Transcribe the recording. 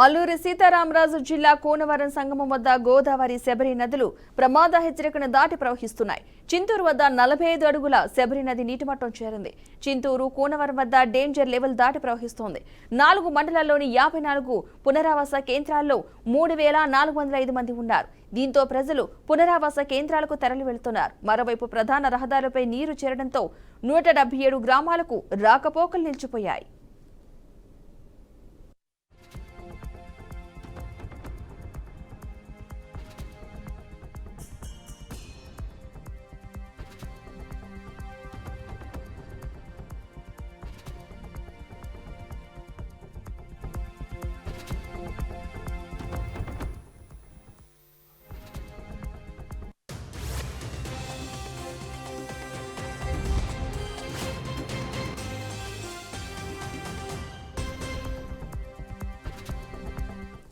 అల్లూరి సీతారామరాజు జిల్లా కోనవరం సంగమం వద్ద గోదావరి శబరి నదులు ప్రమాద హెచ్చరికను దాటి ప్రవహిస్తున్నాయి. చింతూరు వద్ద నలభై ఐదు అడుగుల శబరి నది నీటిమట్టం చేరింది. చింతూరు కోనవరం వద్ద డేంజర్ లెవెల్ దాటి ప్రవహిస్తోంది. నాలుగు మండలాల్లోని యాభై నాలుగు పునరావాస కేంద్రాల్లో మూడు వేల నాలుగు వందల ఐదు మంది ఉన్నారు. దీంతో ప్రజలు పునరావాస కేంద్రాలకు తరలి వెళ్తున్నారు మరోవైపు ప్రధాన రహదారులపై నీరు చేరడంతో నూట డెబ్బై ఏడు గ్రామాలకు రాకపోకలు నిలిచిపోయాయి.